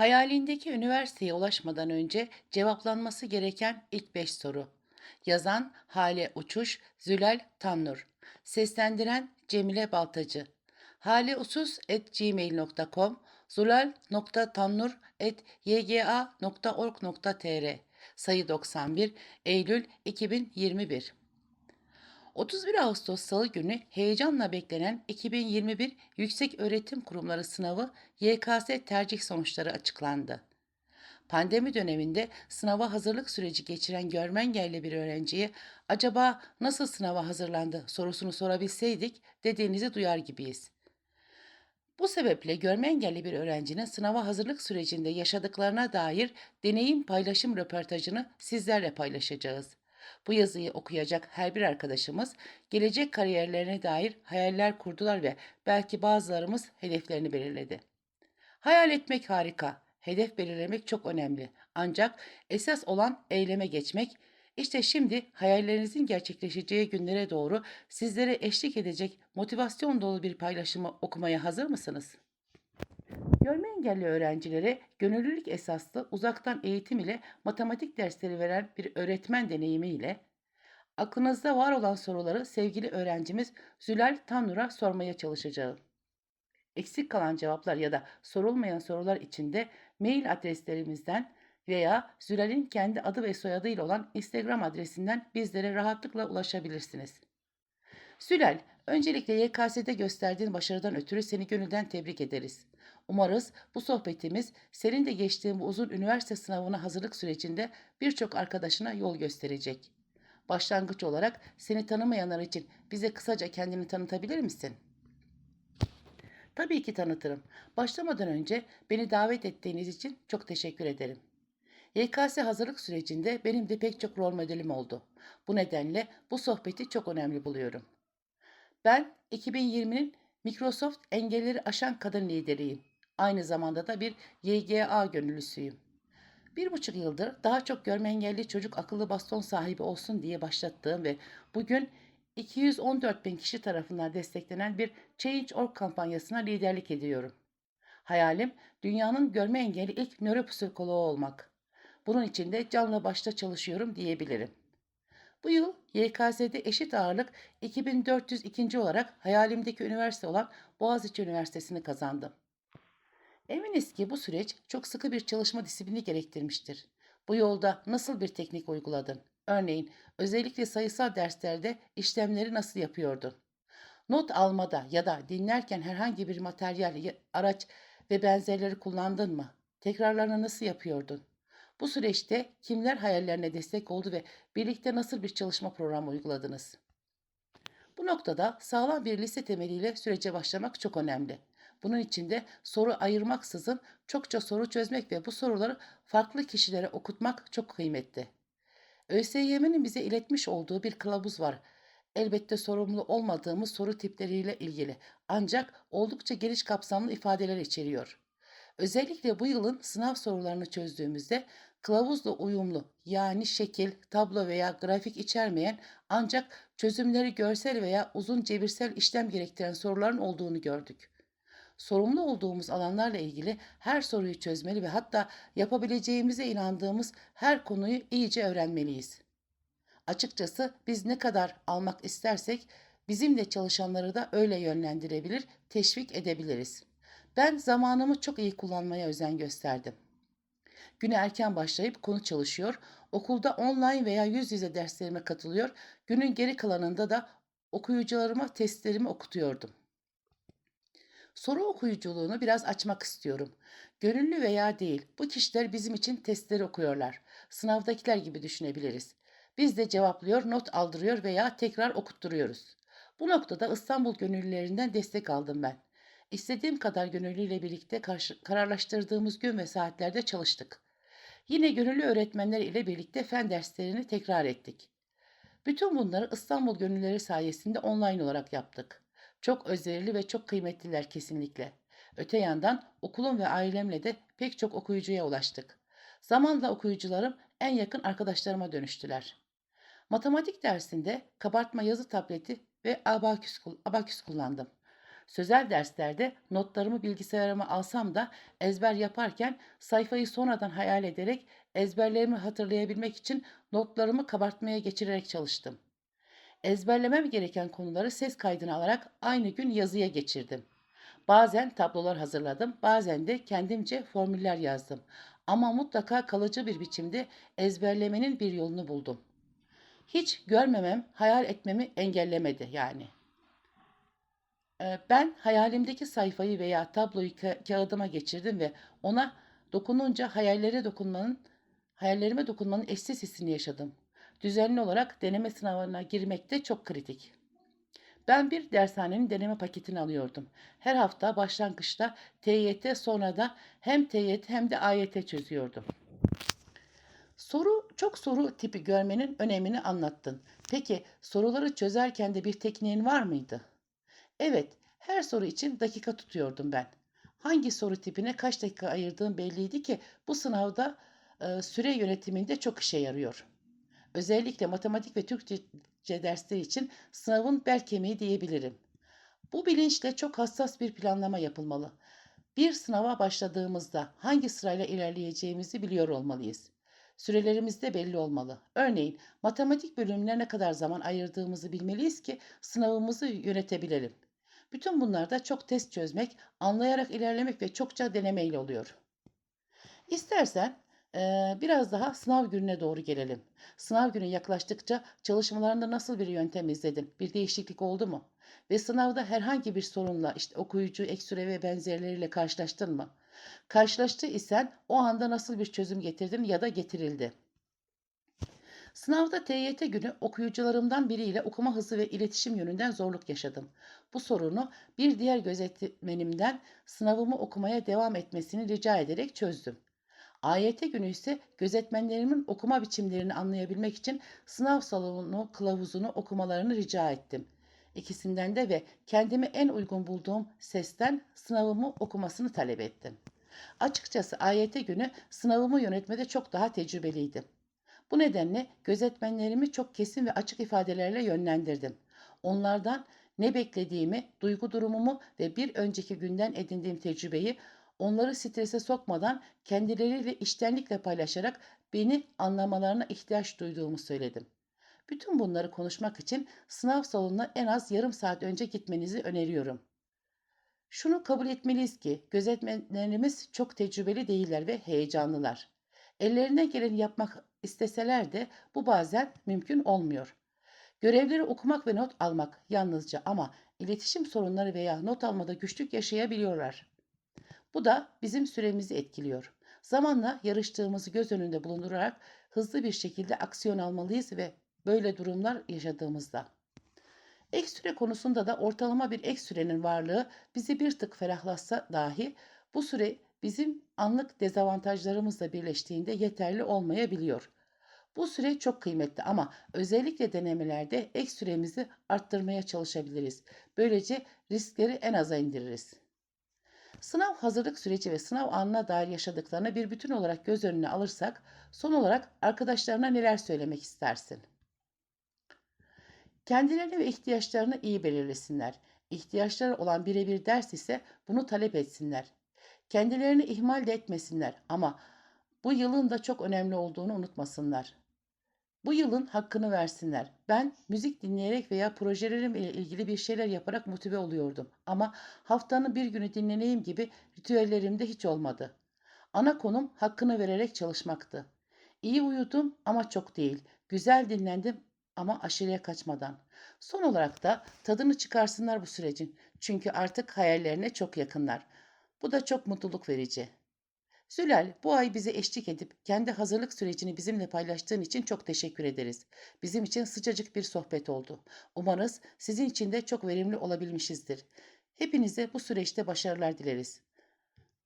Hayalindeki üniversiteye ulaşmadan önce cevaplanması gereken ilk 5 soru. Yazan Hale Uçuş, Zülal Tannur. Seslendiren Cemile Baltacı. haleusus@gmail.com, zulal.tannur@yga.org.tr. Sayı 91, Eylül 2021. 31 Ağustos Salı günü heyecanla beklenen 2021 Yükseköğretim Kurumları sınavı YKS tercih sonuçları açıklandı. Pandemi döneminde sınava hazırlık süreci geçiren görme engelli bir öğrenciye acaba nasıl sınava hazırlandı sorusunu sorabilseydik dediğinizi duyar gibiyiz. Bu sebeple görme engelli bir öğrencinin sınava hazırlık sürecinde yaşadıklarına dair deneyim paylaşım röportajını sizlerle paylaşacağız. Bu yazıyı okuyacak her bir arkadaşımız gelecek kariyerlerine dair hayaller kurdular ve belki bazılarımız hedeflerini belirledi. Hayal etmek harika, hedef belirlemek çok önemli. Ancak esas olan eyleme geçmek, işte şimdi hayallerinizin gerçekleşeceği günlere doğru sizlere eşlik edecek motivasyon dolu bir paylaşımı okumaya hazır mısınız? Görme engelli öğrencilere gönüllülük esaslı uzaktan eğitim ile matematik dersleri veren bir öğretmen deneyimiyle aklınızda var olan soruları sevgili öğrencimiz Zülal Tanur'a sormaya çalışacağım. Eksik kalan cevaplar ya da sorulmayan sorular için de mail adreslerimizden veya Zülal'in kendi adı ve soyadıyla olan Instagram adresinden bizlere rahatlıkla ulaşabilirsiniz. Zülal, öncelikle YKS'de gösterdiğin başarıdan ötürü seni gönülden tebrik ederiz. Umarız bu sohbetimiz senin de geçtiğin bu uzun üniversite sınavına hazırlık sürecinde birçok arkadaşına yol gösterecek. Başlangıç olarak seni tanımayanlar için bize kısaca kendini tanıtabilir misin? Tabii ki tanıtırım. Başlamadan önce beni davet ettiğiniz için çok teşekkür ederim. YKS hazırlık sürecinde benim de pek çok rol modelim oldu. Bu nedenle bu sohbeti çok önemli buluyorum. Ben 2020'nin Microsoft engelleri aşan kadın lideriyim. Aynı zamanda da bir YGA gönüllüsüyüm. Bir buçuk yıldır daha çok görme engelli çocuk akıllı baston sahibi olsun diye başlattığım ve bugün 214 bin kişi tarafından desteklenen bir Change.org kampanyasına liderlik ediyorum. Hayalim dünyanın görme engelli ilk nöropsikoloğu olmak. Bunun için de canla başta çalışıyorum diyebilirim. Bu yıl YKS'de eşit ağırlık 2402. olarak hayalimdeki üniversite olan Boğaziçi Üniversitesi'ni kazandım. Eminiz ki bu süreç çok sıkı bir çalışma disiplini gerektirmiştir. Bu yolda nasıl bir teknik uyguladın? Örneğin özellikle sayısal derslerde işlemleri nasıl yapıyordun? Not almada ya da dinlerken herhangi bir materyal, araç ve benzerleri kullandın mı? Tekrarlarını nasıl yapıyordun? Bu süreçte kimler hayallerine destek oldu ve birlikte nasıl bir çalışma programı uyguladınız? Bu noktada sağlam bir lise temeliyle sürece başlamak çok önemli. Bunun için de soru ayırmaksızın çokça soru çözmek ve bu soruları farklı kişilere okutmak çok kıymetli. ÖSYM'nin bize iletmiş olduğu bir kılavuz var. Elbette sorumlu olmadığımız soru tipleriyle ilgili ancak oldukça geniş kapsamlı ifadeler içeriyor. Özellikle bu yılın sınav sorularını çözdüğümüzde kılavuzla uyumlu yani şekil, tablo veya grafik içermeyen ancak çözümleri görsel veya uzun cebirsel işlem gerektiren soruların olduğunu gördük. Sorumlu olduğumuz alanlarla ilgili her soruyu çözmeli ve hatta yapabileceğimize inandığımız her konuyu iyice öğrenmeliyiz. Açıkçası biz ne kadar almak istersek bizimle çalışanları da öyle yönlendirebilir, teşvik edebiliriz. Ben zamanımı çok iyi kullanmaya özen gösterdim. Güne erken başlayıp konu çalışıyor, okulda online veya yüz yüze derslerime katılıyor, günün geri kalanında da okuyucularıma testlerimi okutuyordum. Soru okuyuculuğunu biraz açmak istiyorum. Gönüllü veya değil, bu kişiler bizim için testleri okuyorlar. Sınavdakiler gibi düşünebiliriz. Biz de cevaplıyor, not aldırıyor veya tekrar okutturuyoruz. Bu noktada İstanbul gönüllülerinden destek aldım ben. İstediğim kadar gönüllüyle birlikte kararlaştırdığımız gün ve saatlerde çalıştık. Yine gönüllü öğretmenler ile birlikte fen derslerini tekrar ettik. Bütün bunları İstanbul gönülleri sayesinde online olarak yaptık. Çok özverili ve çok kıymetliler kesinlikle. Öte yandan okulum ve ailemle de pek çok okuyucuya ulaştık. Zamanla okuyucularım en yakın arkadaşlarıma dönüştüler. Matematik dersinde kabartma yazı tableti ve abaküs, abaküs kullandım. Sözel derslerde notlarımı bilgisayarıma alsam da ezber yaparken sayfayı sonradan hayal ederek ezberlerimi hatırlayabilmek için notlarımı kabartmaya geçirerek çalıştım. Ezberlemem gereken konuları ses kaydına alarak aynı gün yazıya geçirdim. Bazen tablolar hazırladım, bazen de kendimce formüller yazdım. Ama mutlaka kalıcı bir biçimde ezberlemenin bir yolunu buldum. Hiç görmemem, hayal etmemi engellemedi yani. Ee, Ben hayalimdeki sayfayı veya tabloyu ka- kağıdıma geçirdim ve ona dokununca hayallere dokunmanın, hayallerime dokunmanın eşsiz hissini yaşadım. Düzenli olarak deneme sınavına girmek de çok kritik. Ben bir dershanenin deneme paketini alıyordum. Her hafta başlangıçta TYT sonra da hem TYT hem de AYT çözüyordum. Soru çok soru tipi görmenin önemini anlattın. Peki soruları çözerken de bir tekniğin var mıydı? Evet, her soru için dakika tutuyordum ben. Hangi soru tipine kaç dakika ayırdığım belliydi ki bu sınavda e, süre yönetiminde çok işe yarıyor. Özellikle matematik ve Türkçe dersleri için sınavın bel kemiği diyebilirim. Bu bilinçle çok hassas bir planlama yapılmalı. Bir sınava başladığımızda hangi sırayla ilerleyeceğimizi biliyor olmalıyız. Sürelerimiz de belli olmalı. Örneğin matematik bölümüne ne kadar zaman ayırdığımızı bilmeliyiz ki sınavımızı yönetebilelim. Bütün bunlar da çok test çözmek, anlayarak ilerlemek ve çokça denemeyle oluyor. İstersen biraz daha sınav gününe doğru gelelim. Sınav günü yaklaştıkça çalışmalarında nasıl bir yöntem izledin? Bir değişiklik oldu mu? Ve sınavda herhangi bir sorunla işte okuyucu, ek süre ve benzerleriyle karşılaştın mı? Karşılaştı isen o anda nasıl bir çözüm getirdin ya da getirildi? Sınavda TYT günü okuyucularımdan biriyle okuma hızı ve iletişim yönünden zorluk yaşadım. Bu sorunu bir diğer gözetmenimden sınavımı okumaya devam etmesini rica ederek çözdüm. AYT günü ise gözetmenlerimin okuma biçimlerini anlayabilmek için sınav salonu kılavuzunu okumalarını rica ettim. İkisinden de ve kendime en uygun bulduğum sesten sınavımı okumasını talep ettim. Açıkçası AYT günü sınavımı yönetmede çok daha tecrübeliydim. Bu nedenle gözetmenlerimi çok kesin ve açık ifadelerle yönlendirdim. Onlardan ne beklediğimi, duygu durumumu ve bir önceki günden edindiğim tecrübeyi onları strese sokmadan kendileriyle içtenlikle paylaşarak beni anlamalarına ihtiyaç duyduğumu söyledim. Bütün bunları konuşmak için sınav salonuna en az yarım saat önce gitmenizi öneriyorum. Şunu kabul etmeliyiz ki gözetmenlerimiz çok tecrübeli değiller ve heyecanlılar. Ellerine geleni yapmak isteseler de bu bazen mümkün olmuyor. Görevleri okumak ve not almak yalnızca ama iletişim sorunları veya not almada güçlük yaşayabiliyorlar. Bu da bizim süremizi etkiliyor. Zamanla yarıştığımızı göz önünde bulundurarak hızlı bir şekilde aksiyon almalıyız ve böyle durumlar yaşadığımızda. Ek süre konusunda da ortalama bir ek sürenin varlığı bizi bir tık ferahlatsa dahi bu süre bizim anlık dezavantajlarımızla birleştiğinde yeterli olmayabiliyor. Bu süre çok kıymetli ama özellikle denemelerde ek süremizi arttırmaya çalışabiliriz. Böylece riskleri en aza indiririz. Sınav hazırlık süreci ve sınav anına dair yaşadıklarını bir bütün olarak göz önüne alırsak, son olarak arkadaşlarına neler söylemek istersin? Kendilerini ve ihtiyaçlarını iyi belirlesinler. İhtiyaçları olan birebir ders ise bunu talep etsinler. Kendilerini ihmal de etmesinler ama bu yılın da çok önemli olduğunu unutmasınlar. Bu yılın hakkını versinler. Ben müzik dinleyerek veya projelerimle ilgili bir şeyler yaparak motive oluyordum. Ama haftanın bir günü dinleneyim gibi ritüellerimde hiç olmadı. Ana konum hakkını vererek çalışmaktı. İyi uyudum ama çok değil. Güzel dinlendim ama aşırıya kaçmadan. Son olarak da tadını çıkarsınlar bu sürecin. Çünkü artık hayallerine çok yakınlar. Bu da çok mutluluk verici. Zülal, bu ay bize eşlik edip kendi hazırlık sürecini bizimle paylaştığın için çok teşekkür ederiz. Bizim için sıcacık bir sohbet oldu. Umarız sizin için de çok verimli olabilmişizdir. Hepinize bu süreçte başarılar dileriz.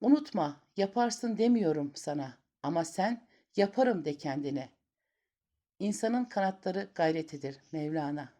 Unutma, yaparsın demiyorum sana ama sen yaparım de kendine. İnsanın kanatları gayretidir Mevlana.